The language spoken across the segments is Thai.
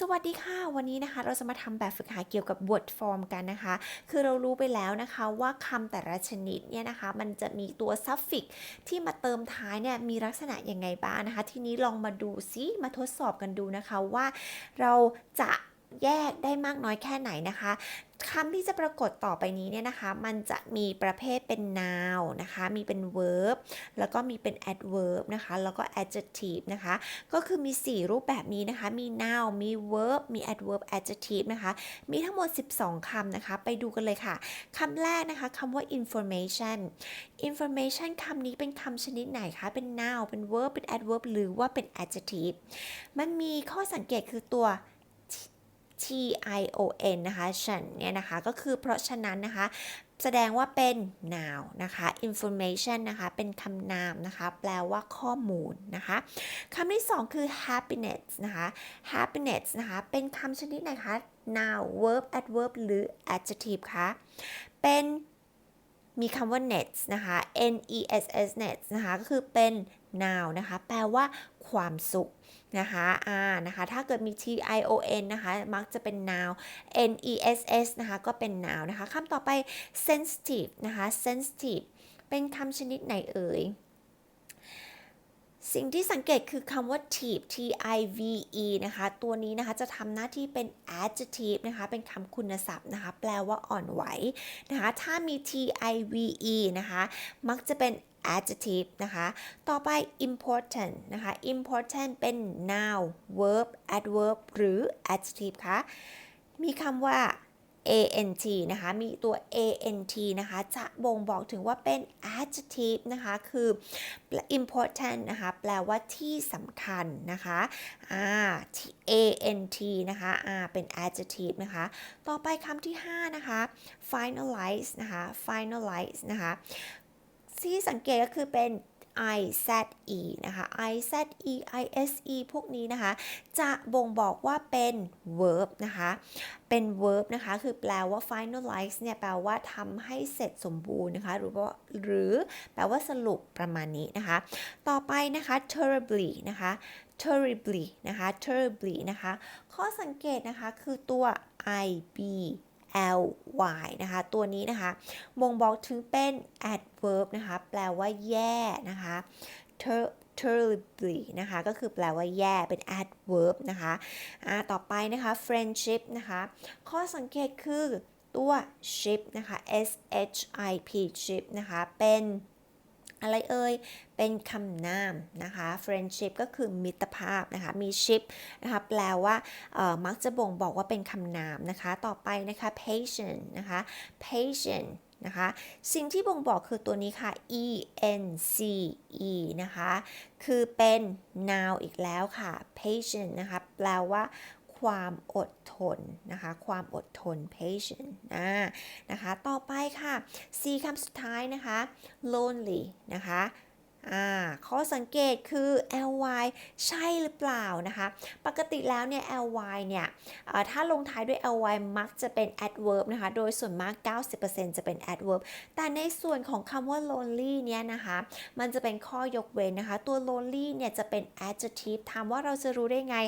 สวัสดีค่ะ วันนี้นะคะ เราจะมาทำแบบฝึกหัดเกี่ยวกับ word form กันนะคะ คือเรารู้ไปแล้วนะคะว่าคำแต่ละชนิดเนี่ยนะคะ มันจะมีตัว suffix ที่มาเติมท้ายเนี่ยมีลักษณะยังไงบ้างนะคะ ทีนี้ลองมาดูซิมาทดสอบกันดูนะคะว่าเราจะ แยกได้มากน้อยแค่ไหนนะคะคำที่จะปรากฏต่อไปนี้เนี่ยนะคะ มันจะมีประเภทเป็น noun นะคะ มีเป็น verb แล้วก็มีเป็น adverb นะคะ แล้วก็ adjective นะคะ ก็คือมี 4 รูปแบบนี้นะคะ มี noun มี verb มี adverb adjective นะคะ มีทั้งหมด 12 คำนะคะ ไปดูกันเลยค่ะ คำแรกนะคะคำว่า information information คำนี้เป็นคำชนิดไหนคะ เป็น noun เป็น verb เป็น adverb หรือว่าเป็น adjective มันมีข้อสังเกตคือตัว T I O N นะคะฉันเนี่ยนะคะก็คือเพราะฉะนั้นนะคะแสดงว่าเป็น noun นะคะ information นะคะเป็นคำนามนะคะแปลว่าข้อมูลนะคะคำที่สองคือ happiness นะคะ happiness นะคะเป็นคำชนิดไหนคะ noun verb adverb หรือ adjective คะเป็น มีคำว่า nets นะคะ n e s s nets นะคะ ก็คือเป็น noun นะคะ แปลว่าความสุขนะคะอ่านะคะ ถ้าเกิดมี t i o n นะคะ มักจะเป็น noun n e s s นะคะ ก็เป็น noun นะคะคำต่อไป sensitive นะคะ sensitive เป็นคำชนิดไหนเอ่ย สิ่งที่สังเกตคือคำว่า tive t i v e นะคะ ตัวนี้นะคะจะทำหน้าที่เป็น adjective นะคะ เป็นคำคุณศัพท์นะคะ แปลว่าอ่อนไหวนะคะ ถ้ามี t i v e นะคะ มักจะเป็น adjective นะคะ ต่อไป important นะคะ important เป็น noun verb adverb หรือ adjective คะมีคำว่า ant นะคะ มีตัว ant นะคะ จะบ่งบอกถึงว่าเป็น adjective นะคะ คือ important นะคะ แปลว่าที่สำคัญนะคะอ่า ant นะคะอ่าเป็น adjective นะคะ ต่อไปคำที่ 5 นะคะ finalize นะคะ finalize นะคะที่สังเกตก็คือเป็น i z e นะคะ i z e i s e พวกนี้นะคะ จะบ่งบอกว่าเป็น verb นะคะ เป็น verb นะคะ คือแปลว่า finalize เนี่ย แปลว่าทำให้เสร็จสมบูรณ์นะคะ หรือว่าหรือแปลว่าสรุปประมาณนี้นะคะ ต่อไปนะคะ terribly นะคะ terribly นะคะ terribly นะคะ ข้อสังเกตนะคะ คือตัว i b l y นะคะ ตัวนี้นะคะบ่งบอกถึงเป็น adverb นะคะ แปลว่าแย่นะคะ terribly นะคะ ก็คือแปลว่าแย่เป็น adverb นะคะะต่อไปนะคะ friendship นะคะ ข้อสังเกตคือตัว ship นะคะ s h i p ship นะคะ เป็น อะไรเอ่ย เป็นคำนามนะคะ friendship ก็คือมิตรภาพนะคะ มี ship นะคะ แปลว่ามักจะบ่งบอกว่าเป็นคำนามนะคะ ต่อไปนะคะ patient นะคะ patient นะคะ สิ่งที่บ่งบอกคือตัวนี้ค่ะ e n c e นะคะ คือเป็น noun อีกแล้วค่ะ patient นะคะ แปลว่า ความอดทนนะคะ ความอดทน patient นะนะคะ ต่อไปค่ะ C คำสุดท้ายนะคะ lonely นะคะ ข้อสังเกตคือ ly ใช่หรือเปล่านะคะ ปกติแล้วเนี่ย ly เนี่ยถ้าลงท้ายด้วย ly มักจะเป็น adverb นะคะ โดยส่วนมาก 90%จะเป็น adverb แต่ในส่วนของคำว่า lonely เนี่ยนะคะ มันจะเป็นข้อยกเว้นนะคะ ตัว lonely เนี่ยจะเป็น adjective ถามว่าเราจะรู้ได้ไง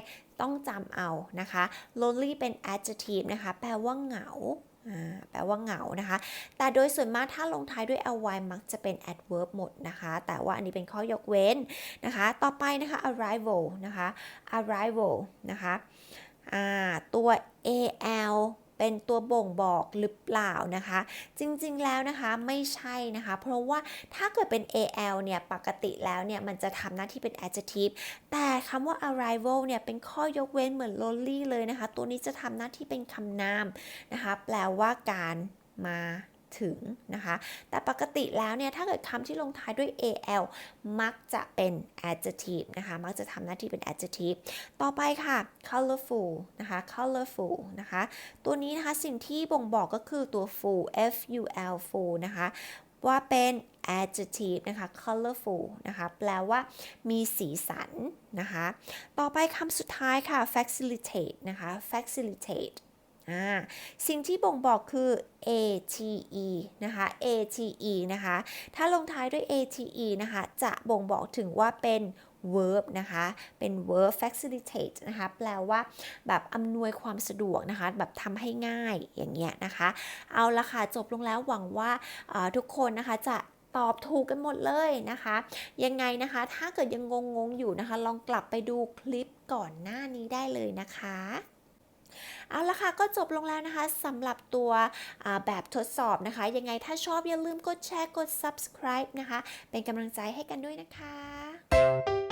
ต้องจำเอานะคะ lonely เป็น adjective นะคะ แปลว่าเหงา แปลว่าเหงานะคะ แต่โดยส่วนมากถ้าลงท้ายด้วย ly มักจะเป็น adverb หมดนะคะ แต่ว่าอันนี้เป็นข้อยกเว้นนะคะ ต่อไปนะคะ arrival นะคะ arrival นะคะ ตัว al เป็นตัวบ่งบอกหรือเปล่านะคะ จริงๆแล้วนะคะไม่ใช่นะคะ เพราะว่าถ้าเกิดเป็น al เนี่ยปกติแล้วเนี่ยมันจะทำหน้าที่เป็น adjective แต่คำว่า arrival เนี่ยเป็นข้อยกเว้นเหมือน lonely เลยนะคะ ตัวนี้จะทำหน้าที่เป็นคำนามนะคะ แปลว่าการมา ถึงนะคะ แต่ปกติแล้วเนี่ย ถ้าเกิดคำที่ลงท้ายด้วย al มักจะเป็น adjective นะคะ มักจะทำหน้าที่เป็น adjective ต่อไปค่ะ colorful นะคะ colorful นะคะ ตัวนี้นะคะ สิ่งที่บ่งบอกก็คือตัว full f u l full นะคะ ว่าเป็น adjective นะคะ colorful นะคะ แปลว่ามีสีสันนะคะ ต่อไปคำสุดท้ายค่ะ facilitate นะคะ facilitate สิ่งที่บ่งบอกคือ ate นะคะ ate นะคะ ถ้าลงท้ายด้วย ate นะคะ จะบ่งบอกถึงว่าเป็น verb นะคะ เป็น verb facilitate นะคะ แปลว่าแบบอำนวยความสะดวกนะคะ แบบทำให้ง่ายอย่างเงี้ยนะคะ เอาละค่ะ จบลงแล้วหวังว่าาทุกคนนะคะจะตอบถูกกันหมดเลยนะคะ ยังไงนะคะ ถ้าเกิดยังงงๆอยู่นะคะ ลองกลับไปดูคลิปก่อนหน้านี้ได้เลยนะคะ เอาละค่ะก็จบลงแล้วนะคะสำหรับตัวแบบทดสอบนะคะ ยังไงถ้าชอบอย่าลืมกดแชร์กด subscribe นะคะ เป็นกำลังใจให้กันด้วยนะคะ